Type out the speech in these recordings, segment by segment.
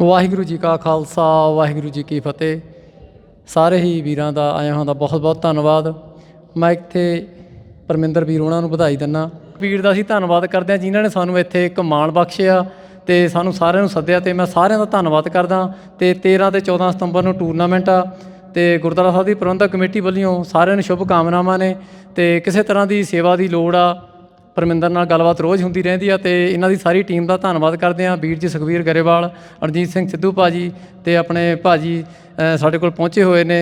ਵਾਹਿਗੁਰੂ ਜੀ ਕਾ ਖਾਲਸਾ, ਵਾਹਿਗੁਰੂ ਜੀ ਕੀ ਫਤਿਹ। ਸਾਰੇ ਹੀ ਵੀਰਾਂ ਦਾ, ਆਇਆਂ ਹੋਣ ਦਾ ਬਹੁਤ ਬਹੁਤ ਧੰਨਵਾਦ। ਮੈਂ ਇੱਥੇ ਪਰਮਿੰਦਰ ਵੀਰ ਉਹਨਾਂ ਨੂੰ ਵਧਾਈ ਦਿੰਦਾ ਵੀਰ ਦਾ ਅਸੀਂ ਧੰਨਵਾਦ ਕਰਦੇ ਹਾਂ ਜਿਨ੍ਹਾਂ ਨੇ ਸਾਨੂੰ ਇੱਥੇ ਇੱਕ ਮਾਣ ਬਖਸ਼ਿਆ ਤੇ ਸਾਨੂੰ ਸਾਰਿਆਂ ਨੂੰ ਸੱਦਿਆ ਤੇ ਮੈਂ ਸਾਰਿਆਂ ਦਾ ਧੰਨਵਾਦ ਕਰਦਾ। ਤੇ 13 ਤੇ 14 ਸਤੰਬਰ ਨੂੰ ਟੂਰਨਾਮੈਂਟ ਆ ਤੇ ਗੁਰਦੁਆਰਾ ਸਾਹਿਬ ਦੀ ਪ੍ਰਬੰਧਕ ਕਮੇਟੀ ਵੱਲੋਂ ਸਾਰਿਆਂ ਨੂੰ ਸ਼ੁਭ ਕਾਮਨਾਵਾਂ ਨੇ ਤੇ ਕਿਸੇ ਤਰ੍ਹਾਂ ਦੀ ਸੇਵਾ ਦੀ ਲੋੜ ਆ ਪਰਮਿੰਦਰ ਨਾਲ ਗੱਲਬਾਤ ਰੋਜ਼ ਹੁੰਦੀ ਰਹਿੰਦੀ ਆ ਤੇ ਇਹਨਾਂ ਦੀ ਸਾਰੀ ਟੀਮ ਦਾ ਧੰਨਵਾਦ ਕਰਦੇ ਆ ਵੀਰ ਜੀ ਸੁਖਵੀਰ ਗਰੇਵਾਲ ਅਰਜੀਤ ਸਿੰਘ ਸਿੱਧੂ ਭਾਜੀ ਤੇ ਆਪਣੇ ਭਾਜੀ ਅ, ਸਾਡੇ ਕੋਲ ਪਹੁੰਚੇ ਹੋਏ ਨੇ।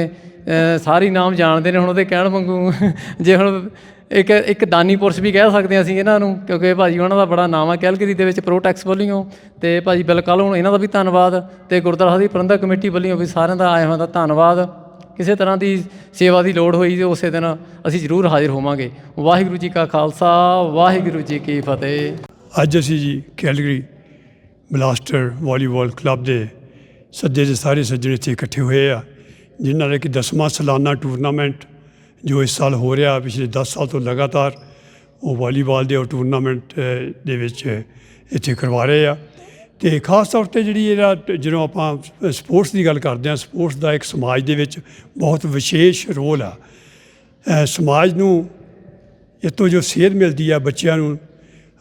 ਸਾਰੀ ਨਾਮ ਜਾਣਦੇ ਨੇ ਹੁਣ ਉਹਦੇ ਕਹਿਣ ਵਾਂਗੂ। ਜੇ ਹੁਣ ਇੱਕ ਇੱਕ ਦਾਨੀ ਪੁਰਸ਼ ਵੀ ਕਹਿ ਸਕਦੇ ਹਾਂ ਅਸੀਂ ਇਹਨਾਂ ਨੂੰ ਕਿਉਂਕਿ ਭਾਜੀ ਉਹਨਾਂ ਦਾ ਬੜਾ ਨਾਮ ਆ ਕੈਲਗਰੀ ਦੇ ਵਿੱਚ ਪ੍ਰੋਟੈਕਸ ਵੱਲੋਂ। ਤੇ ਭਾਜੀ ਬਿਲਕੁਲ ਹੁਣ ਇਹਨਾਂ ਦਾ ਵੀ ਧੰਨਵਾਦ ਤੇ ਗੁਰਦੁਆਰਾ ਦੀ ਪ੍ਰਬੰਧਕ ਕਮੇਟੀ ਵੱਲੋਂ ਵੀ ਸਾਰਿਆਂ ਦਾ ਆਇਆ ਹੋਇਆ ਦਾ ਧੰਨਵਾਦ। ਕਿਸੇ ਤਰ੍ਹਾਂ ਦੀ ਸੇਵਾ ਦੀ ਲੋੜ ਹੋਈ ਤੇ ਉਸੇ ਦਿਨ ਅਸੀਂ ਜ਼ਰੂਰ ਹਾਜ਼ਰ ਹੋਵਾਂਗੇ। ਵਾਹਿਗੁਰੂ ਜੀ ਕਾ ਖਾਲਸਾ, ਵਾਹਿਗੁਰੂ ਜੀ ਕੀ ਫਤਿਹ। ਅੱਜ ਅਸੀਂ ਜੀ ਕੈਲਗਰੀ ਬਲਾਸਟਰ ਵਾਲੀਬਾਲ ਕਲੱਬ ਦੇ ਸੱਦੇ ਦੇ ਸਾਰੇ ਸੱਜਣ ਇੱਥੇ ਇਕੱਠੇ ਹੋਏ ਆ, ਜਿਨ੍ਹਾਂ ਦਾ ਕਿ 10ਵਾਂ ਸਾਲਾਨਾ ਟੂਰਨਾਮੈਂਟ ਜੋ ਇਸ ਸਾਲ ਹੋ ਰਿਹਾ, ਪਿਛਲੇ 10 ਸਾਲ ਤੋਂ ਲਗਾਤਾਰ ਉਹ ਵਾਲੀਬਾਲ ਦੇ ਉਹ ਟੂਰਨਾਮੈਂਟ ਦੇ ਵਿੱਚ ਇੱਥੇ ਕਰਵਾ ਰਹੇ ਆ। ਤੇ ਖਾਸ ਤੌਰ ਤੇ ਜਿਹੜੀ ਇਹਦਾ ਜਦੋਂ ਆਪਾਂ ਸਪੋਰਟਸ ਦੀ ਗੱਲ ਕਰਦੇ ਹਾਂ, ਸਪੋਰਟਸ ਦਾ ਇੱਕ ਸਮਾਜ ਦੇ ਵਿੱਚ ਬਹੁਤ ਵਿਸ਼ੇਸ਼ ਰੋਲ ਆ। ਸਮਾਜ ਨੂੰ ਇਹ ਜੋ ਸੇਧ ਮਿਲਦੀ ਆ ਬੱਚਿਆਂ ਨੂੰ,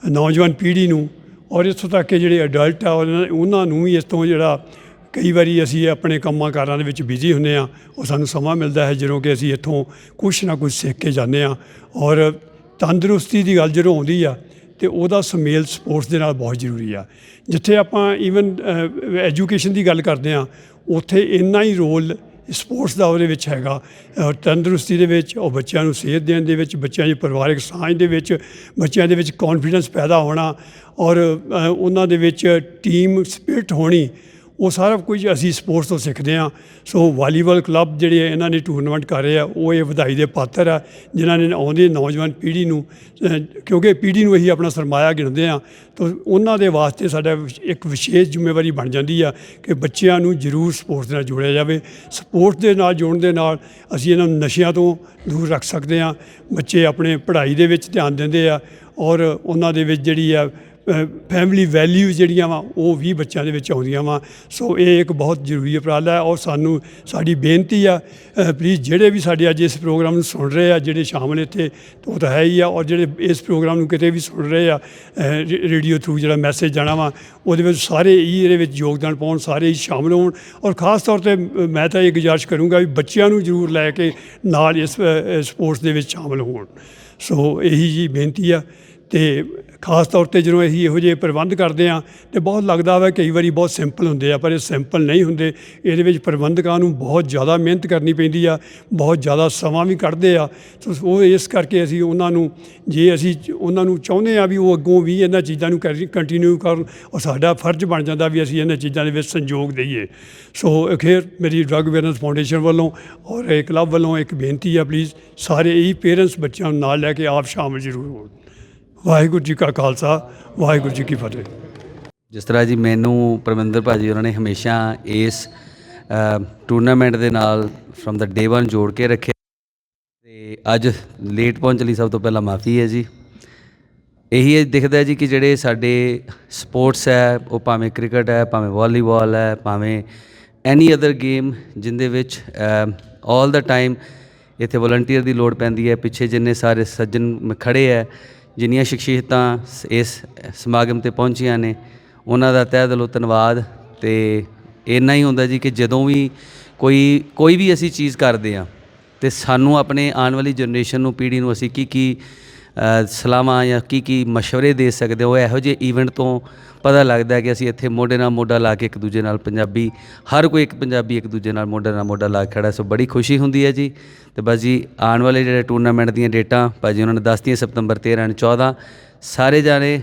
ਨੌਜਵਾਨ ਪੀੜ੍ਹੀ ਨੂੰ ਔਰ ਇੱਥੋਂ ਤੱਕ ਕਿ ਜਿਹੜੇ ਅਡਲਟ ਆ, ਉਹਨਾਂ ਉਹਨਾਂ ਨੂੰ ਵੀ ਇਸ ਤੋਂ ਜਿਹੜਾ ਕਈ ਵਾਰੀ ਅਸੀਂ ਆਪਣੇ ਕੰਮਾਂ ਕਾਰਾਂ ਦੇ ਵਿੱਚ ਬਿਜ਼ੀ ਹੁੰਦੇ ਆ ਉਹ ਸਾਨੂੰ ਸਮਾਂ ਮਿਲਦਾ ਹੈ ਜਦੋਂ ਕਿ ਅਸੀਂ ਇੱਥੋਂ ਕੁਛ ਨਾ ਕੁਛ ਸਿੱਖ ਕੇ ਜਾਂਦੇ ਆ ਔਰ ਤੰਦਰੁਸਤੀ ਦੀ ਗੱਲ ਜਦੋਂ ਆਉਂਦੀ ਆ ਤੇ ਉਹਦਾ ਸੁਮੇਲ ਸਪੋਰਟਸ ਦੇ ਨਾਲ ਬਹੁਤ ਜ਼ਰੂਰੀ ਆ। ਜਿੱਥੇ ਆਪਾਂ ਈਵਨ ਐਜੂਕੇਸ਼ਨ ਦੀ ਗੱਲ ਕਰਦੇ ਆ ਉੱਥੇ ਇੰਨਾ ਹੀ ਰੋਲ ਸਪੋਰਟਸ ਦਾ ਉਹਦੇ ਵਿੱਚ ਹੈਗਾ। ਤੰਦਰੁਸਤੀ ਦੇ ਵਿੱਚ, ਉਹ ਬੱਚਿਆਂ ਨੂੰ ਸਿਹਤ ਦੇਣ ਦੇ ਵਿੱਚ, ਬੱਚਿਆਂ ਦੀ ਪਰਿਵਾਰਕ ਸਾਂਝ ਦੇ ਵਿੱਚ, ਬੱਚਿਆਂ ਦੇ ਵਿੱਚ ਕੌਨਫੀਡੈਂਸ ਪੈਦਾ ਹੋਣਾ ਔਰ ਉਹਨਾਂ ਦੇ ਵਿੱਚ ਟੀਮ ਸਪਿਰਿਟ ਹੋਣੀ ਉਹ ਸਾਰਾ ਕੁਝ ਅਸੀਂ ਸਪੋਰਟਸ ਤੋਂ ਸਿੱਖਦੇ ਹਾਂ। ਸੋ ਵਾਲੀਬਾਲ ਕਲੱਬ ਜਿਹੜੇ ਇਹਨਾਂ ਨੇ ਟੂਰਨਾਮੈਂਟ ਕਰ ਰਹੇ ਆ, ਉਹ ਇਹ ਵਧਾਈ ਦੇ ਪਾਤਰ ਆ, ਜਿਨ੍ਹਾਂ ਨੇ ਆਉਂਦੀ ਨੌਜਵਾਨ ਪੀੜ੍ਹੀ ਨੂੰ ਕਿਉਂਕਿ ਪੀੜ੍ਹੀ ਨੂੰ ਅਸੀਂ ਆਪਣਾ ਸਰਮਾਇਆ ਗਿਣਦੇ ਆ ਤਾਂ ਉਹਨਾਂ ਦੇ ਵਾਸਤੇ ਸਾਡਾ ਇੱਕ ਵਿਸ਼ੇਸ਼ ਜ਼ਿੰਮੇਵਾਰੀ ਬਣ ਜਾਂਦੀ ਆ ਕਿ ਬੱਚਿਆਂ ਨੂੰ ਜ਼ਰੂਰ ਸਪੋਰਟਸ ਨਾਲ ਜੋੜਿਆ ਜਾਵੇ। ਸਪੋਰਟਸ ਦੇ ਨਾਲ ਜੋੜਨ ਦੇ ਨਾਲ ਅਸੀਂ ਇਹਨਾਂ ਨੂੰ ਨਸ਼ਿਆਂ ਤੋਂ ਦੂਰ ਰੱਖ ਸਕਦੇ ਆ ਬੱਚੇ ਆਪਣੇ ਪੜ੍ਹਾਈ ਦੇ ਵਿੱਚ ਧਿਆਨ ਦਿੰਦੇ ਆ ਔਰ ਉਹਨਾਂ ਦੇ ਵਿੱਚ ਜਿਹੜੀ ਆ ਫੈਮਿਲੀ ਵੈਲਿਊ ਜਿਹੜੀਆਂ ਵਾ, ਉਹ ਵੀ ਬੱਚਿਆਂ ਦੇ ਵਿੱਚ ਆਉਂਦੀਆਂ ਵਾ। ਸੋ ਇਹ ਇੱਕ ਬਹੁਤ ਜ਼ਰੂਰੀ ਉਪਰਾਲਾ ਹੈ ਔਰ ਸਾਨੂੰ ਸਾਡੀ ਬੇਨਤੀ ਆ ਪਲੀਜ਼ ਜਿਹੜੇ ਵੀ ਸਾਡੇ ਅੱਜ ਇਸ ਪ੍ਰੋਗਰਾਮ ਨੂੰ ਸੁਣ ਰਹੇ ਆ, ਜਿਹੜੇ ਸ਼ਾਮਲ ਇੱਥੇ ਉਹ ਤਾਂ ਹੈ ਹੀ ਆ ਔਰ ਜਿਹੜੇ ਇਸ ਪ੍ਰੋਗਰਾਮ ਨੂੰ ਕਿਤੇ ਵੀ ਸੁਣ ਰਹੇ ਆ ਰੇਡੀਓ ਥਰੂ ਜਿਹੜਾ ਮੈਸੇਜ ਜਾਣਾ ਵਾ, ਉਹਦੇ ਵਿੱਚ ਸਾਰੇ ਹੀ ਇਹਦੇ ਵਿੱਚ ਯੋਗਦਾਨ ਪਾਉਣ, ਸਾਰੇ ਹੀ ਸ਼ਾਮਲ ਹੋਣ। ਔਰ ਖਾਸ ਤੌਰ ਤੇ ਮੈਂ ਤਾਂ ਇਹ ਗੁਜ਼ਾਰਿਸ਼ ਕਰੂੰਗਾ ਵੀ ਬੱਚਿਆਂ ਨੂੰ ਜ਼ਰੂਰ ਲੈ ਕੇ ਨਾਲ ਇਸ ਸਪੋਰਟਸ ਦੇ ਵਿੱਚ ਸ਼ਾਮਲ ਹੋਣ। ਸੋ ਇਹੀ ਜੀ ਬੇਨਤੀ ਆ ਤੇ ਖਾਸ ਤੌਰ ਤੇ ਜਦੋਂ ਅਸੀਂ ਇਹੋ ਜਿਹੇ ਪ੍ਰਬੰਧ ਕਰਦੇ ਆ ਤੇ ਬਹੁਤ ਲੱਗਦਾ ਵਾ ਕਈ ਵਾਰੀ ਬਹੁਤ ਸਿੰਪਲ ਹੁੰਦੇ ਆ, ਪਰ ਇਹ ਸਿੰਪਲ ਨਹੀਂ ਹੁੰਦੇ। ਇਹਦੇ ਵਿੱਚ ਪ੍ਰਬੰਧਕਾਂ ਨੂੰ ਬਹੁਤ ਜ਼ਿਆਦਾ ਮਿਹਨਤ ਕਰਨੀ ਪੈਂਦੀ ਆ, ਬਹੁਤ ਜ਼ਿਆਦਾ ਸਮਾਂ ਵੀ ਕੱਢਦੇ ਆ। ਸੋ ਉਹ ਇਸ ਕਰਕੇ ਅਸੀਂ ਉਹਨਾਂ ਨੂੰ, ਜੇ ਅਸੀਂ ਉਹਨਾਂ ਨੂੰ ਚਾਹੁੰਦੇ ਆ ਵੀ ਉਹ ਅੱਗੋਂ ਵੀ ਇਹਨਾਂ ਚੀਜ਼ਾਂ ਨੂੰ ਕੰਟੀਨਿਊ ਕਰਨ ਔਰ ਸਾਡਾ ਫਰਜ਼ ਬਣ ਜਾਂਦਾ ਵੀ ਅਸੀਂ ਇਹਨਾਂ ਚੀਜ਼ਾਂ ਦੇ ਵਿੱਚ ਸੰਯੋਗ ਦਈਏ। ਸੋ ਅਖੀਰ ਮੇਰੀ ਡਰੱਗ ਅਵੇਅਰਨੈਸ ਫਾਊਂਡੇਸ਼ਨ ਵੱਲੋਂ ਔਰ ਇਹ ਕਲੱਬ ਵੱਲੋਂ ਇੱਕ ਬੇਨਤੀ ਆ ਪਲੀਜ਼ ਸਾਰੇ ਹੀ ਪੇਰੈਂਟਸ ਬੱਚਿਆਂ ਨੂੰ ਨਾਲ ਲੈ ਕੇ ਆਪ ਸ਼ਾਮਲ ਜ਼ਰੂਰ ਹੋਣ। ਵਾਹਿਗੁਰੂ ਜੀ ਕਾ ਖਾਲਸਾ, ਵਾਹਿਗੁਰੂ ਜੀ ਕੀ ਫਤਿਹ। ਜਿਸ ਤਰ੍ਹਾਂ ਜੀ ਮੈਨੂੰ ਪਰਮਿੰਦਰ ਭਾਜੀ ਉਹਨਾਂ ਨੇ ਹਮੇਸ਼ਾ ਇਸ ਟੂਰਨਾਮੈਂਟ ਦੇ ਨਾਲ ਫਰਮ ਦਾ ਡੇ 1 ਜੋੜ ਕੇ ਰੱਖਿਆ। ਤੇ ਅੱਜ ਲੇਟ ਪਹੁੰਚ ਲਈ ਸਭ ਤੋਂ ਪਹਿਲਾਂ ਮਾਫੀ ਹੈ ਜੀ। ਇਹੀ ਦਿਖਦਾ ਜੀ ਕਿ ਜਿਹੜੇ ਸਾਡੇ ਸਪੋਰਟਸ ਹੈ, ਉਹ ਭਾਵੇਂ ਕ੍ਰਿਕਟ ਹੈ, ਭਾਵੇਂ ਵਾਲੀਬਾਲ ਹੈ, ਭਾਵੇਂ ਐਨੀ ਅਦਰ ਗੇਮ ਜਿੰਦੇ ਵਿੱਚ 올 ਦਾ ਟਾਈਮ ਇੱਥੇ ਵਲੰਟੀਅਰ ਦੀ ਲੋੜ ਪੈਂਦੀ ਹੈ। ਪਿੱਛੇ ਜਿੰਨੇ ਸਾਰੇ ਸੱਜਣ ਖੜੇ ਹੈ ਜਿੰਨੀਆਂ ਸ਼ਖਸੀਅਤਾਂ ਸ- ਇਸ ਸਮਾਗਮ ਤੇ ਪਹੁੰਚੀਆਂ ਨੇ, ਉਹਨਾਂ ਦਾ ਤਹਿ ਦਿਲੋਂ ਧੰਨਵਾਦ ਤੇ ਇੰਨਾ ਹੀ ਹੁੰਦਾ ਜੀ ਕਿ ਜਦੋਂ ਵੀ ਕੋਈ ਕੋਈ ਵੀ ਅਸੀਂ ਚੀਜ਼ ਕਰਦੇ ਆ ਤੇ ਸਾਨੂੰ ਆਪਣੇ ਆਉਣ ਵਾਲੀ ਜਨਰੇਸ਼ਨ ਨੂੰ, ਪੀੜ੍ਹੀ ਨੂੰ ਅਸੀਂ ਕੀ ਕੀ ਸਲਾਹਾਂ ਜਾਂ ਕੀ ਕੀ مشਵਰੇ ਦੇ ਸਕਦੇ ਹੋ? ਇਹੋ ਜਿਹੇ ਈਵੈਂਟ ਤੋਂ ਪਤਾ ਲੱਗਦਾ ਕਿ ਅਸੀਂ ਇੱਥੇ ਮੋਢੇ ਨਾਲ ਮੋਢਾ ਲਾ ਕੇ ਇੱਕ ਦੂਜੇ ਨਾਲ ਪੰਜਾਬੀ, ਹਰ ਕੋਈ ਇੱਕ ਪੰਜਾਬੀ ਇੱਕ ਦੂਜੇ ਨਾਲ ਮੋਢੇ ਨਾਲ ਮੋਢਾ ਲਾ ਕੇ ਖੜਾ ਸੋ ਬੜੀ ਖੁਸ਼ੀ ਹੁੰਦੀ ਹੈ ਜੀ। ਤੇ ਬਸ ਜੀ, ਆਉਣ ਵਾਲੇ ਜਿਹੜੇ ਟੂਰਨਾਮੈਂਟ ਦੀਆਂ ਡੇਟਾਂ ਭਾਜੀ ਉਹਨਾਂ ਨੇ ਦੱਸਤੀਆਂ ਸਤੰਬਰ 13 and 14 ਸਾਰੇ ਜਾਣੇ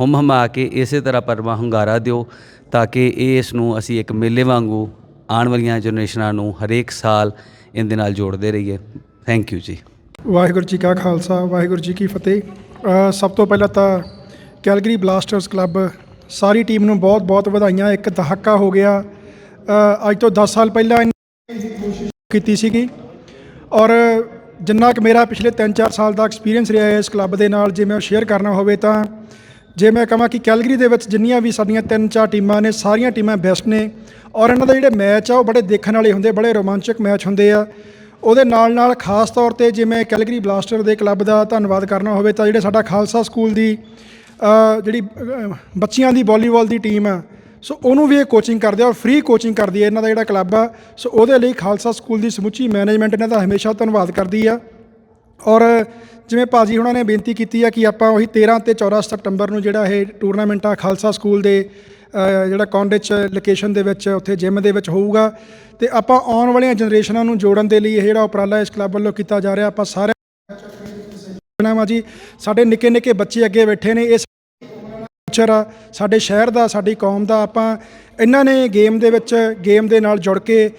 ਹੁਮ ਹਮਾ ਕੇ ਇਸੇ ਤਰ੍ਹਾਂ ਪਰਮਾ ਹੁੰਗਾਰਾ ਦਿਓ, ਤਾਂ ਕਿ ਇਸ ਨੂੰ ਅਸੀਂ ਇੱਕ ਮੇਲੇ ਵਾਂਗੂ ਆਉਣ ਵਾਲੀਆਂ ਜਨਰੇਸ਼ਨਾਂ ਨੂੰ ਹਰੇਕ ਸਾਲ ਇਹਦੇ ਨਾਲ ਜੋੜਦੇ ਰਹੀਏ। ਥੈਂਕ ਯੂ ਜੀ। ਵਾਹਿਗੁਰੂ ਜੀ ਕਾ ਖਾਲਸਾ, ਵਾਹਿਗੁਰੂ ਜੀ ਕੀ ਫਤਿਹ। ਸਭ ਤੋਂ ਪਹਿਲਾਂ ਤਾਂ ਕੈਲਗਰੀ ਬਲਾਸਟਰਸ ਕਲੱਬ ਸਾਰੀ ਟੀਮ ਨੂੰ ਬਹੁਤ-ਬਹੁਤ ਵਧਾਈਆਂ। ਇੱਕ ਦਹਾਕਾ ਹੋ ਗਿਆ। ਅੱਜ ਤੋਂ 10 ਸਾਲ ਪਹਿਲਾਂ ਇਹਨੇ ਕੋਸ਼ਿਸ਼ ਕੀਤੀ ਸੀਗੀ। ਔਰ ਜਿੰਨਾ ਕਿ ਮੇਰਾ ਪਿਛਲੇ 3-4 ਸਾਲ ਦਾ ਐਕਸਪੀਰੀਅੰਸ ਰਿਹਾ ਹੈ ਇਸ ਕਲੱਬ ਦੇ ਨਾਲ, ਜੇ ਮੈਂ ਸ਼ੇਅਰ ਕਰਨਾ ਹੋਵੇ ਤਾਂ, ਜੇ ਮੈਂ ਕਹਾਂ ਕਿ ਕੈਲਗਰੀ ਦੇ ਵਿੱਚ ਜਿੰਨੀਆਂ ਵੀ ਸਾਡੀਆਂ ਤਿੰਨ ਚਾਰ ਟੀਮਾਂ ਨੇ, ਸਾਰੀਆਂ ਟੀਮਾਂ ਬੈਸਟ ਨੇ। ਔਰ ਇਹਨਾਂ ਦੇ ਜਿਹੜੇ ਮੈਚ ਆ, ਉਹ ਬੜੇ ਦੇਖਣ ਵਾਲੇ ਹੁੰਦੇ, ਬੜੇ ਰੋਮਾਂਚਕ ਮੈਚ ਹੁੰਦੇ ਆ। ਉਹਦੇ ਨਾਲ ਨਾਲ ਖਾਸ ਤੌਰ ਤੇ ਜਿਵੇਂ ਕੈਲਗਰੀ ਬਲਾਸਟਰ ਦੇ ਕਲੱਬ ਦਾ ਧੰਨਵਾਦ ਕਰਨਾ ਹੋਵੇ ਤਾਂ ਜਿਹੜੇ ਸਾਡਾ ਖਾਲਸਾ ਸਕੂਲ ਦੀ ਜਿਹੜੀ ਅ, ਬੱਚੀਆਂ ਦੀ ਵਾਲੀਬਾਲ ਦੀ ਟੀਮ ਆ ਸੋ ਉਹਨੂੰ ਵੀ ਇਹ ਕੋਚਿੰਗ ਕਰਦੇ ਆ ਔਰ ਫ੍ਰੀ ਕੋਚਿੰਗ ਕਰਦੀ ਹੈ ਇਹਨਾਂ ਦਾ ਜਿਹੜਾ ਕਲੱਬ ਆ ਸੋ ਉਹਦੇ ਲਈ ਖਾਲਸਾ ਸਕੂਲ ਦੀ ਸਮੁੱਚੀ ਮੈਨੇਜਮੈਂਟ ਇਹਨਾਂ ਦਾ ਹਮੇਸ਼ਾ ਧੰਨਵਾਦ ਕਰਦੀ ਆ। ਔਰ ਜਿਵੇਂ ਭਾਜੀ ਹੁਣਾਂ ਨੇ ਬੇਨਤੀ ਕੀਤੀ ਆ ਕਿ ਆਪਾਂ ਉਹੀ 13 ਤੇ 14 ਸਤੰਬਰ ਨੂੰ ਜਿਹੜਾ ਇਹ ਟੂਰਨਾਮੈਂਟ ਆ ਖਾਲਸਾ ਸਕੂਲ ਦੇ ਜਿਹੜਾ ਕੌਂਡਿਚ ਲੋਕੇਸ਼ਨ ਦੇ ਵਿੱਚ, ਉੱਥੇ ਜਿਮ ਦੇ ਵਿੱਚ ਹੋਊਗਾ। ਤੇ ਆਪਾਂ ਆਉਣ ਵਾਲੀਆਂ ਜਨਰੇਸ਼ਨਾਂ ਨੂੰ ਜੋੜਨ ਦੇ ਲਈ ਇਹ ਜਿਹੜਾ ਉਪਰਾਲਾ ਇਸ ਕਲੱਬ ਵੱਲੋਂ ਕੀਤਾ ਜਾ ਰਿਹਾ, ਆਪਾਂ ਸਾਰੇ ਨਾਮਾ ਜੀ। ਸਾਡੇ ਨਿੱਕੇ ਨਿੱਕੇ ਬੱਚੇ ਅੱਗੇ ਬੈਠੇ ਨੇ, ਇਸ ਫਿਊਚਰ ਆ, ਸਾਡੇ ਸ਼ਹਿਰ ਦਾ, ਸਾਡੀ ਕੌਮ ਦਾ, ਆਪਾਂ ਇਹਨਾਂ ਨੇ ਗੇਮ ਦੇ ਵਿੱਚ ਗੇਮ ਦੇ ਨਾਲ ਜੁੜ ਕੇ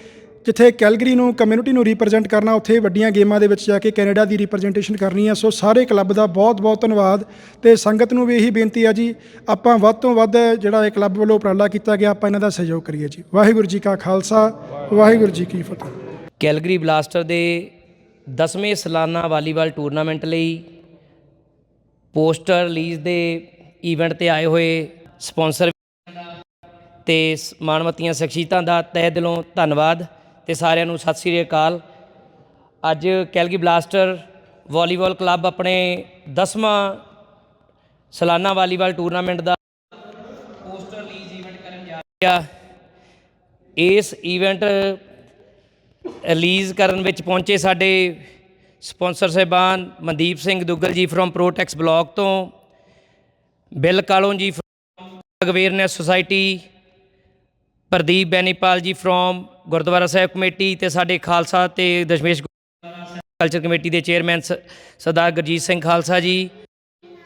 ਜਿੱਥੇ ਕੈਲਗਰੀ ਨੂੰ, ਕਮਿਊਨਿਟੀ ਨੂੰ ਰਿਪਰੈਜ਼ੈਂਟ ਕਰਨਾ, ਉੱਥੇ ਵੱਡੀਆਂ ਗੇਮਾਂ ਦੇ ਵਿੱਚ ਜਾ ਕੇ ਕੈਨੇਡਾ ਦੀ ਰਿਪਰੈਜ਼ੈਂਟੇਸ਼ਨ ਕਰਨੀ ਆ ਸੋ ਸਾਰੇ ਕਲੱਬ ਦਾ ਬਹੁਤ ਬਹੁਤ ਧੰਨਵਾਦ। ਤੇ ਸੰਗਤ ਨੂੰ ਵੀ ਇਹੀ ਬੇਨਤੀ ਆ ਜੀ, ਆਪਾਂ ਵੱਧ ਤੋਂ ਵੱਧ ਜਿਹੜਾ ਇਹ ਕਲੱਬ ਵੱਲੋਂ ਉਪਰਾਲਾ ਕੀਤਾ ਗਿਆ, ਆਪਾਂ ਇਹਨਾਂ ਦਾ ਸਹਿਯੋਗ ਕਰੀਏ ਜੀ। ਵਾਹਿਗੁਰੂ ਜੀ ਕਾ ਖਾਲਸਾ, ਵਾਹਿਗੁਰੂ ਜੀ ਕੀ ਫਤਿਹ। ਕੈਲਗਰੀ ਬਲਾਸਟਰ ਦੇ 10ਵੇਂ ਸਾਲਾਨਾ ਵਾਲੀਬਾਲ ਟੂਰਨਾਮੈਂਟ ਲਈ ਪੋਸਟਰ ਰਿਲੀਜ਼ ਦੇ ਈਵੈਂਟ ਤੇ ਆਏ ਹੋਏ ਸਪਾਂਸਰ ਤੇ ਸ- ਮਾਣਮੱਤੀਆਂ ਸ਼ਖਸੀਅਤਾਂ ਦਾ ਤਹਿ ਦਿਲੋਂ ਧੰਨਵਾਦ। ਤੇ ਸਾਰਿਆਂ ਨੂੰ ਸਤਿ ਸ੍ਰੀ ਅਕਾਲ। ਅੱਜ ਕੈਲਗੀ ਬਲਾਸਟਰ ਵਾਲੀਬਾਲ ਕਲੱਬ ਆਪਣੇ 10ਵਾਂ ਸਾਲਾਨਾ ਵਾਲੀਬਾਲ ਟੂਰਨਾਮੈਂਟ ਦਾ ਪੋਸਟਰ ਰਿਲੀਜ਼ ਇਵੈਂਟ ਕਰਨ ਜਾ ਰਿਹਾ ਇਸ ਇਵੈਂਟ ਰਿਲੀਜ਼ ਕਰਨ ਵਿੱਚ ਪਹੁੰਚੇ ਸਾਡੇ ਸਪਾਂਸਰ ਸਾਹਿਬਾਨ Mandeep Singh Duggal ji from Protex block ਤੋਂ, ਬਿੱਲ ਕਾਲੋਂ ਜੀ awareness society Pradeep Bainipal ji from Gurdwara Sahib committee ਤੇ ਸਾਡੇ ਖਾਲਸਾ ਤੇ ਦਸ਼ਮੇਸ਼ ਕਲਚਰ ਕਮੇਟੀ ਦੇ ਚੇਅਰਮੈਨ ਸ- ਸਰਦਾਰ ਗੁਰਜੀਤ ਸਿੰਘ ਖਾਲਸਾ ਜੀ।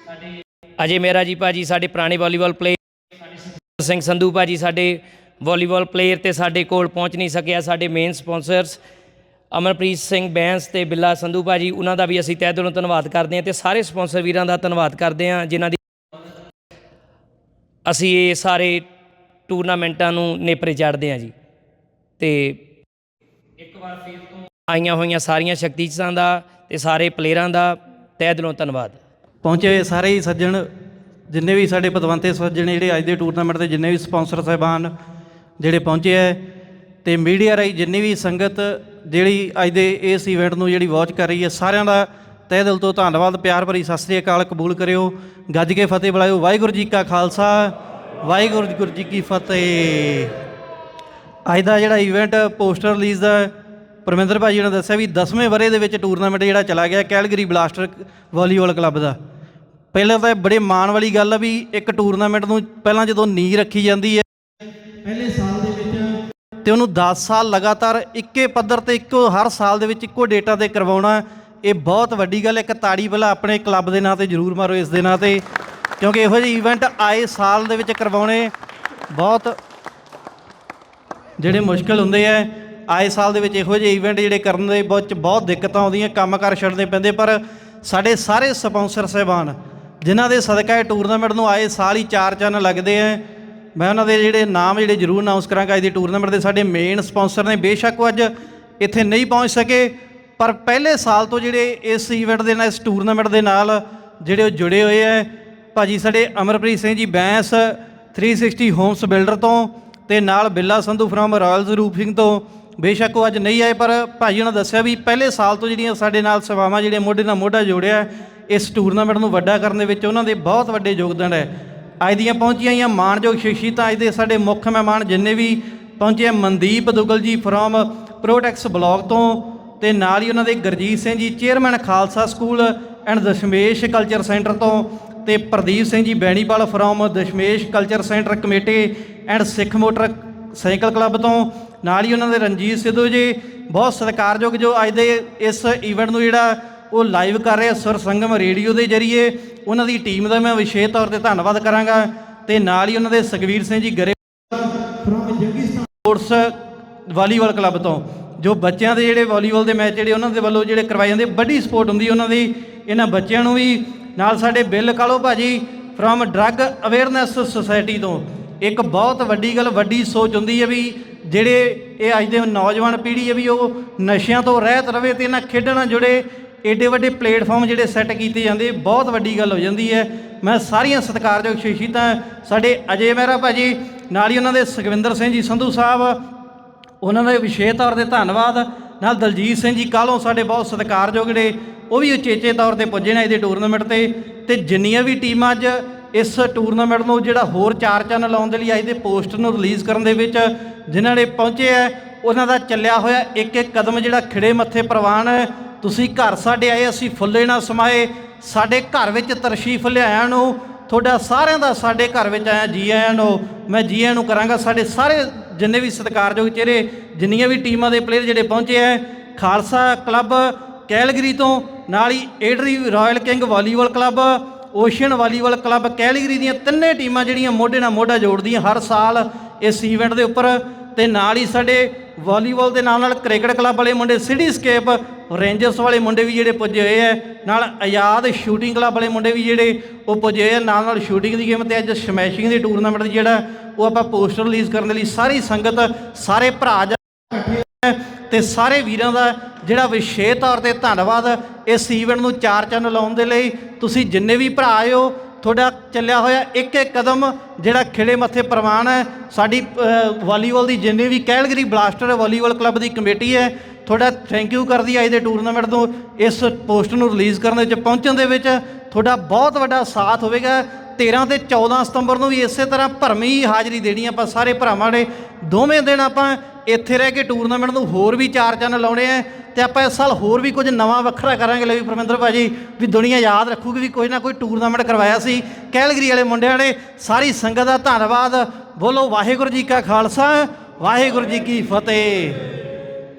ਸਾਡੇ ਅਜੇ ਮੇਰਾ ਜੀ ਭਾਜੀ ਸਾਡੇ ਪੁਰਾਣੇ ਵਾਲੀਬਾਲ ਪਲੇਅਰ ਸਿੰਘ ਸੰਧੂ ਭਾਜੀ ਸਾਡੇ ਵਾਲੀਬਾਲ ਪਲੇਅਰ ਤੇ ਸਾਡੇ ਕੋਲ ਪਹੁੰਚ ਨਹੀਂ ਸਕਿਆ, ਸਾਡੇ ਮੇਨ ਸਪਾਂਸਰਸ ਅਮਰਪ੍ਰੀਤ ਸਿੰਘ ਬੈਂਸ ਤੇ ਬਿੱਲਾ ਸੰਧੂ ਭਾਜੀ, ਉਹਨਾਂ ਦਾ ਵੀ ਅਸੀਂ ਤਹਿ ਦਿਲੋਂ ਧੰਨਵਾਦ ਕਰਦੇ ਹਾਂ ਤੇ ਸਾਰੇ ਸਪਾਂਸਰ ਵੀਰਾਂ ਦਾ ਧੰਨਵਾਦ ਕਰਦੇ ਹਾਂ, ਜਿਨ੍ਹਾਂ ਦੀ ਅਸੀਂ ਇਹ ਸਾਰੇ ਟੂਰਨਾਮੈਂਟਾਂ ਨੂੰ ਨੇਪਰੇ ਚਾੜਦੇ ਹਾਂ ਜੀ। ਤੇ ਇੱਕ ਵਾਰ ਫੇਰ ਤੋਂ ਆਈਆਂ ਹੋਈਆਂ ਸਾਰੀਆਂ ਸ਼ਕਤੀਆਂ ਦਾ ਤੇ ਸਾਰੇ ਪਲੇਅਰਾਂ ਦਾ ਤਹਿ ਦਿਲੋਂ ਧੰਨਵਾਦ। ਪਹੁੰਚੇ ਹੋਏ ਸਾਰੇ ਹੀ ਸੱਜਣ ਜਿੰਨੇ ਵੀ ਸਾਡੇ ਪਤਵੰਤੇ ਸੱਜਣ ਜਿਹੜੇ ਅੱਜ ਦੇ ਟੂਰਨਾਮੈਂਟ ਦੇ ਜਿੰਨੇ ਵੀ ਸਪਾਂਸਰ ਸਾਹਿਬਾਨ ਜਿਹੜੇ ਪਹੁੰਚੇ ਹੈ ਤੇ ਮੀਡੀਆ ਰਾਹੀਂ ਜਿੰਨੀ ਵੀ ਸੰਗਤ ਜਿਹੜੀ ਅੱਜ ਦੇ ਇਸ ਇਵੈਂਟ ਨੂੰ ਜਿਹੜੀ ਵਾਚ ਕਰ ਰਹੀ ਹੈ ਸਾਰਿਆਂ ਦਾ ਤਹਿ ਦਿਲ ਤੋਂ ਧੰਨਵਾਦ ਪਿਆਰ ਭਰੀ ਸਤਿ ਸ੍ਰੀ ਅਕਾਲ ਕਬੂਲ ਕਰਿਓ। ਗੱਜ ਕੇ ਫਤਿਹ ਬੁਲਾਇਓ। ਵਾਹਿਗੁਰੂ ਜੀ ਕਾ ਖਾਲਸਾ। ਵਾਹਿਗੁਰੂ ਜੀ ਕੀ ਫਤਿਹ। ਅੱਜ ਦਾ ਜਿਹੜਾ ਇਵੈਂਟ ਪੋਸਟਰ ਰਿਲੀਜ਼ ਦਾ, ਪਰਮਿੰਦਰ ਭਾਜੀ ਨੇ ਦੱਸਿਆ ਵੀ 10ਵੇਂ ਵਰੇ ਦੇ ਵਿੱਚ ਟੂਰਨਾਮੈਂਟ ਜਿਹੜਾ ਚਲਾ ਗਿਆ, ਕੈਲਗਰੀ ਬਲਾਸਟਰ ਵਾਲੀਬਾਲ ਕਲੱਬ ਦਾ। ਪਹਿਲਾਂ ਤਾਂ ਬੜੇ ਮਾਣ ਵਾਲੀ ਗੱਲ ਆ ਵੀ ਇੱਕ ਟੂਰਨਾਮੈਂਟ ਨੂੰ ਪਹਿਲਾਂ ਜਦੋਂ ਨੀ ਰੱਖੀ ਜਾਂਦੀ ਹੈ, ਪਹਿਲੇ ਸਾਲ ਦੇ ਵਿੱਚ ਤੇ ਉਹਨੂੰ 10 ਸਾਲ ਲਗਾਤਾਰ ਇੱਕੇ ਪੱਧਰ ਤੇ ਇੱਕੋ, ਹਰ ਸਾਲ ਦੇ ਵਿੱਚ ਇੱਕੋ ਡੇਟਾ ਤੇ ਕਰਵਾਉਣਾ, ਇਹ ਬਹੁਤ ਵੱਡੀ ਗੱਲ ਹੈ। ਇੱਕ ਤਾੜੀ ਭਲਾ ਆਪਣੇ ਕਲੱਬ ਦੇ ਨਾਂ ਤੇ ਜ਼ਰੂਰ ਮਾਰੋ, ਇਸ ਦੇ ਨਾਂ ਤੇ। ਕਿਉਂਕਿ ਇਹੋ ਜਿਹੇ ਇਵੈਂਟ ਆਏ ਸਾਲ ਦੇ ਵਿੱਚ ਕਰਵਾਉਣੇ ਬਹੁਤ ਜਿਹੜੇ ਮੁਸ਼ਕਲ ਹੁੰਦੇ ਆ। ਆਏ ਸਾਲ ਦੇ ਵਿੱਚ ਇਹੋ ਜਿਹੇ ਇਵੈਂਟ ਜਿਹੜੇ ਕਰਨ ਦੇ ਵਿੱਚ ਬਹੁਤ ਦਿੱਕਤਾਂ ਆਉਂਦੀਆਂ, ਕੰਮ ਕੰਮਕਾਰ ਛੱਡਦੇ ਪੈਂਦੇ, ਪਰ ਸਾਡੇ ਸਾਰੇ ਸਪਾਂਸਰ ਸਹਿਬਾਨ, ਜਿਨ੍ਹਾਂ ਦੇ ਸਦਕਾ ਇਹ ਟੂਰਨਾਮੈਂਟ ਨੂੰ ਆਏ ਸਾਲ ਹੀ ਚਾਰ ਚੰਨ ਲੱਗਦੇ ਆ। ਮੈਂ ਉਹਨਾਂ ਦੇ ਜਿਹੜੇ ਨਾਮ ਜਿਹੜੇ ਜ਼ਰੂਰ ਅਨਾਉਂਸ ਕਰਾਂਗਾ, ਅੱਜ ਦੇ ਟੂਰਨਾਮੈਂਟ ਦੇ ਸਾਡੇ ਮੇਨ ਸਪਾਂਸਰ ਨੇ। ਬੇਸ਼ੱਕ ਉਹ ਅੱਜ ਇੱਥੇ ਨਹੀਂ ਪਹੁੰਚ ਸਕੇ, ਪਰ ਪਹਿਲੇ ਸਾਲ ਤੋਂ ਜਿਹੜੇ ਇਸ ਇਵੈਂਟ ਦੇ ਨਾਲ, ਇਸ ਟੂਰਨਾਮੈਂਟ ਦੇ ਨਾਲ ਜਿਹੜੇ ਉਹ ਜੁੜੇ ਹੋਏ ਆ ਭਾਜੀ ਸਾਡੇ ਅਮਰਪ੍ਰੀਤ ਸਿੰਘ ਜੀ ਬੈਂਸ 360 ਹੋਮਸ ਬਿਲਡਰ ਤੋਂ ਤੇ ਨਾਲ Billa Sandhu firm royals roofing ਤੋਂ। ਬੇਸ਼ੱਕ ਉਹ ਅੱਜ ਨਹੀਂ ਆਏ, ਪਰ ਭਾਜੀ ਉਹਨਾਂ ਦੱਸਿਆ ਵੀ ਪਹਿਲੇ ਸਾਲ ਤੋਂ ਜਿਹੜੀਆਂ ਸਾਡੇ ਨਾਲ ਸੇਵਾਵਾਂ ਜਿਹੜੀਆਂ ਮੋਢੇ ਨਾਲ ਮੋਢਾ ਜੋੜਿਆ, ਇਸ ਟੂਰਨਾਮੈਂਟ ਨੂੰ ਵੱਡਾ ਕਰਨ ਦੇ ਵਿੱਚ ਉਹਨਾਂ ਦੇ ਬਹੁਤ ਵੱਡੇ ਯੋਗਦਾਨ ਹੈ। ਅੱਜ ਦੀਆਂ ਪਹੁੰਚੀਆਂ ਹੋਈਆਂ ਮਾਣਯੋਗ ਸ਼ਖਸੀਅਤਾਂ ਅੱਜ ਦੇ ਸਾਡੇ ਮੁੱਖ ਮਹਿਮਾਨ ਜਿੰਨੇ ਵੀ ਪਹੁੰਚੇ ਮਨਦੀਪ ਦੁਗਲ ਜੀ ਫਰੋਮ ਪ੍ਰੋਟੈਕਸ ਬਲਾਕ ਤੋਂ ਤੇ ਨਾਲ ਹੀ ਉਹਨਾਂ ਦੇ Gurjeet Singh ji chairman Khalsa school and Dashmesh culture centre ਤੋਂ। ਤੇ Pradeep Singh ji Beniwal from Dashmesh culture centre committee and Sikh motorcycle club ਤੋਂ। ਨਾਲ ਹੀ ਉਹਨਾਂ ਦੇ ਰਣਜੀਤ ਸਿੱਧੂ ਜੀ, ਬਹੁਤ ਸਤਿਕਾਰਯੋਗ ਜੋ ਅੱਜ ਦੇ ਇਸ ਈਵੈਂਟ ਨੂੰ ਜਿਹੜਾ ਉਹ ਲਾਈਵ ਕਰ ਰਹੇ ਆ ਸੁਰ ਸੰਗਮ ਰੇਡੀਓ ਦੇ ਜ਼ਰੀਏ। ਉਹਨਾਂ ਦੀ ਟੀਮ ਦਾ ਮੈਂ ਵਿਸ਼ੇਸ਼ ਤੌਰ ਤੇ ਧੰਨਵਾਦ ਕਰਾਂਗਾ ਤੇ ਨਾਲ ਹੀ ਉਹਨਾਂ ਦੇ ਸੁਖਵੀਰ ਸਿੰਘ ਜੀ ਗਰੇ ਸਪੋਰਟਸ ਵਾਲੀਬਾਲ ਕਲੱਬ ਤੋਂ। ਜੋ ਬੱਚਿਆਂ ਦੇ ਜਿਹੜੇ ਵਾਲੀਬਾਲ ਦੇ ਮੈਚ ਜਿਹੜੇ ਉਹਨਾਂ ਦੇ ਵੱਲੋਂ ਜਿਹੜੇ ਕਰਵਾਏ ਜਾਂਦੇ, ਵੱਡੀ ਸਪੋਰਟ ਹੁੰਦੀ ਉਹਨਾਂ ਦੀ। ਇਹਨਾਂ ਬੱਚਿਆਂ ਨੂੰ ਵੀ ਨਾਲ ਸਾਡੇ ਬਿੱਲ ਕਾਲੋ ਭਾਜੀ ਫਰਮ ਡਰੱਗ ਅਵੇਅਰਨੈਸ ਸੁਸਾਇਟੀ ਤੋਂ। ਇੱਕ ਬਹੁਤ ਵੱਡੀ ਗੱਲ, ਵੱਡੀ ਸੋਚ ਹੁੰਦੀ ਹੈ ਵੀ ਜਿਹੜੇ ਇਹ ਅੱਜ ਦੇ ਨੌਜਵਾਨ ਪੀੜ੍ਹੀ ਹੈ ਵੀ ਉਹ ਨਸ਼ਿਆਂ ਤੋਂ ਰਹਿਤ ਰਵੇ ਤੇ ਇਹਨਾਂ ਖੇਡਾਂ ਨਾਲ ਜੁੜੇ। ਏਡੇ ਵੱਡੇ ਪਲੇਟਫਾਰਮ ਜਿਹੜੇ ਸੈੱਟ ਕੀਤੇ ਜਾਂਦੇ, ਬਹੁਤ ਵੱਡੀ ਗੱਲ ਹੋ ਜਾਂਦੀ ਹੈ। ਮੈਂ ਸਾਰੀਆਂ ਸਤਿਕਾਰਯੋਗ ਸ਼ਖਸੀਅਤਾਂ, ਸਾਡੇ ਅਜੇ ਮਹਿਰਾ ਭਾਜੀ, ਨਾਲ ਹੀ ਉਹਨਾਂ ਦੇ ਸੁਖਵਿੰਦਰ ਸਿੰਘ ਜੀ ਸੰਧੂ ਸਾਹਿਬ, ਉਹਨਾਂ ਦਾ ਵਿਸ਼ੇਸ਼ ਤੌਰ ਤੇ ਧੰਨਵਾਦ। ਨਾਲ ਦਲਜੀਤ ਸਿੰਘ ਜੀ ਕਾਲੋਂ ਸਾਡੇ ਬਹੁਤ ਸਤਿਕਾਰਯੋਗ ਜਿਹੜੇ ਉਹ ਵੀ ਉਚੇਚੇ ਤੌਰ ਤੇ ਪੁੱਜੇ ਨੇ ਇਹਦੇ ਟੂਰਨਾਮੈਂਟ ਤੇ। ਤੇ ਜਿੰਨੀਆਂ ਵੀ ਟੀਮਾਂ ਅੱਜ ਇਸ ਟੂਰਨਾਮੈਂਟ ਨੂੰ ਜਿਹੜਾ ਹੋਰ ਚਾਰ ਚੰਨ ਲਾਉਣ ਦੇ ਲਈ ਅੱਜ ਦੇ ਪੋਸਟਰ ਨੂੰ ਰਿਲੀਜ਼ ਕਰਨ ਦੇ ਵਿੱਚ ਜਿਨ੍ਹਾਂ ਨੇ ਪਹੁੰਚੇ ਆ, ਉਹਨਾਂ ਦਾ ਚੱਲਿਆ ਹੋਇਆ ਇੱਕ ਇੱਕ ਕਦਮ ਜਿਹੜਾ ਖਿੜੇ ਮੱਥੇ ਪ੍ਰਵਾਨ। ਤੁਸੀਂ ਘਰ ਸਾਡੇ ਆਏ, ਅਸੀਂ ਫੁੱਲੇ ਨਾ ਸਮਾਏ। ਸਾਡੇ ਘਰ ਵਿੱਚ ਤਰਸ਼ੀਫ ਲਿਆਇਆਂ ਨੂੰ ਤੁਹਾਡਾ ਸਾਰਿਆਂ ਦਾ ਸਾਡੇ ਘਰ ਵਿੱਚ ਆਇਆ, ਜੀ ਆਇਆਂ ਨੂੰ, ਮੈਂ ਜੀ ਆਇਆਂ ਨੂੰ ਕਰਾਂਗਾ। ਸਾਡੇ ਸਾਰੇ ਜਿੰਨੇ ਵੀ ਸਤਿਕਾਰਯੋਗ ਚਿਹਰੇ, ਜਿੰਨੀਆਂ ਵੀ ਟੀਮਾਂ ਦੇ ਪਲੇਅਰ ਜਿਹੜੇ ਪਹੁੰਚੇ ਆ, ਖਾਲਸਾ ਕਲੱਬ ਕੈਲਗਰੀ ਤੋਂ, ਨਾਲ ਹੀ Airdrie Royal King volleyball club Ocean volleyball club Calgary ਦੀਆਂ ਤਿੰਨੇ ਟੀਮਾਂ ਜਿਹੜੀਆਂ ਮੋਢੇ ਨਾਲ ਮੋਢਾ ਜੋੜਦੀਆਂ ਹਰ ਸਾਲ ਇਸ ਈਵੈਂਟ ਦੇ ਉੱਪਰ। ਤੇ ਨਾਲ ਹੀ ਸਾਡੇ ਵਾਲੀਬਾਲ ਦੇ ਨਾਲ ਨਾਲ ਕ੍ਰਿਕਟ ਕਲੱਬ ਵਾਲੇ ਮੁੰਡੇ ਸਿਟੀ ਸਕੇਪ ਰੇਂਜਰਸ ਵਾਲੇ ਮੁੰਡੇ ਵੀ ਜਿਹੜੇ ਪੁੱਜੇ ਹੋਏ ਆ ਨਾਲ ਆਜ਼ਾਦ ਸ਼ੂਟਿੰਗ ਕਲੱਬ ਵਾਲੇ ਮੁੰਡੇ ਵੀ ਜਿਹੜੇ ਉਹ ਪੁੱਜੇ ਹੋਏ ਆ ਨਾਲ ਨਾਲ ਸ਼ੂਟਿੰਗ ਦੀ ਗੇਮ ਤੇ ਅੱਜ ਸਮੈਸ਼ਿੰਗ ਦੀ ਟੂਰਨਾਮੈਂਟ ਜਿਹੜਾ ਉਹ ਆਪਾਂ ਪੋਸਟਰ ਰਿਲੀਜ਼ ਕਰਨ ਦੇ ਲਈ ਸਾਰੀ ਸੰਗਤ ਸਾਰੇ ਭਰਾ ਜਾ- ਤੇ ਸਾਰੇ ਵੀਰਾਂ ਦਾ ਜਿਹੜਾ ਵਿਸ਼ੇਸ਼ ਤੌਰ ਤੇ ਧੰਨਵਾਦ ਇਸ ਈਵੈਂਟ ਨੂੰ ਚਾਰ ਚੰਨ ਲਾਉਣ ਦੇ ਲਈ। ਤੁਸੀਂ ਜਿੰਨੇ ਵੀ ਭਰਾ ਆਇਓ ਤੁਹਾਡਾ ਚੱਲਿਆ ਹੋਇਆ ਇੱਕ ਇੱਕ ਕਦਮ ਜਿਹੜਾ ਖਿੜੇ ਮੱਥੇ ਪ੍ਰਵਾਨ ਹੈ। ਸਾਡੀ ਅ, ਵਾਲੀਬਾਲ ਦੀ ਜਿੰਨੇ ਵੀ ਕੈਲਗਰੀ ਬਲਾਸਟਰ ਵਾਲੀਬਾਲ ਕਲੱਬ ਦੀ ਕਮੇਟੀ ਹੈ ਤੁਹਾਡਾ ਥੈਂਕ ਯੂ ਕਰਦੀ ਅੱਜ ਦੇ ਟੂਰਨਾਮੈਂਟ ਤੋਂ ਇਸ ਪੋਸਟਰ ਨੂੰ ਰਿਲੀਜ਼ ਕਰਨ ਦੇ ਵਿੱਚ, ਪਹੁੰਚਣ ਦੇ ਵਿੱਚ ਤੁਹਾਡਾ ਬਹੁਤ ਵੱਡਾ ਸਾਥ ਹੋਵੇਗਾ। 13 ਤੇ 14 ਸਤੰਬਰ ਨੂੰ ਵੀ ਇਸੇ ਤਰ੍ਹਾਂ ਭਰਮੀ ਹਾਜ਼ਰੀ ਦੇਣੀ ਆਪਾਂ ਸਾਰੇ ਭਰਾਵਾਂ ਨੇ। ਦੋਵੇਂ ਦਿਨ ਆਪਾਂ ਇੱਥੇ ਰਹਿ ਕੇ ਟੂਰਨਾਮੈਂਟ ਨੂੰ ਹੋਰ ਵੀ ਚਾਰ ਚੰਨ ਲਾਉਣੇ ਆ। ਤੇ ਆਪਾਂ ਇਸ ਸਾਲ ਹੋਰ ਵੀ ਕੁਝ ਨਵਾਂ ਵੱਖਰਾ ਕਰਾਂਗੇ ਲੈ ਵੀ ਪਰਮਿੰਦਰ ਭਾਜੀ, ਵੀ ਦੁਨੀਆ ਯਾਦ ਰੱਖੂਗੀ ਵੀ ਕੋਈ ਨਾ ਕੋਈ ਟੂਰਨਾਮੈਂਟ ਕਰਵਾਇਆ ਸੀ। ਕੈਲਗਰੀ ਵਾਲੇ ਮੁੰਡਿਆਂ ਨੇ ਸਾਰੀ ਸੰਗਤ ਦਾ ਧੰਨਵਾਦ। ਬੋਲੋ ਵਾਹਿਗੁਰੂ ਜੀ ਕਾ ਖਾਲਸਾ, ਵਾਹਿਗੁਰੂ ਜੀ ਕੀ ਫਤਿਹ।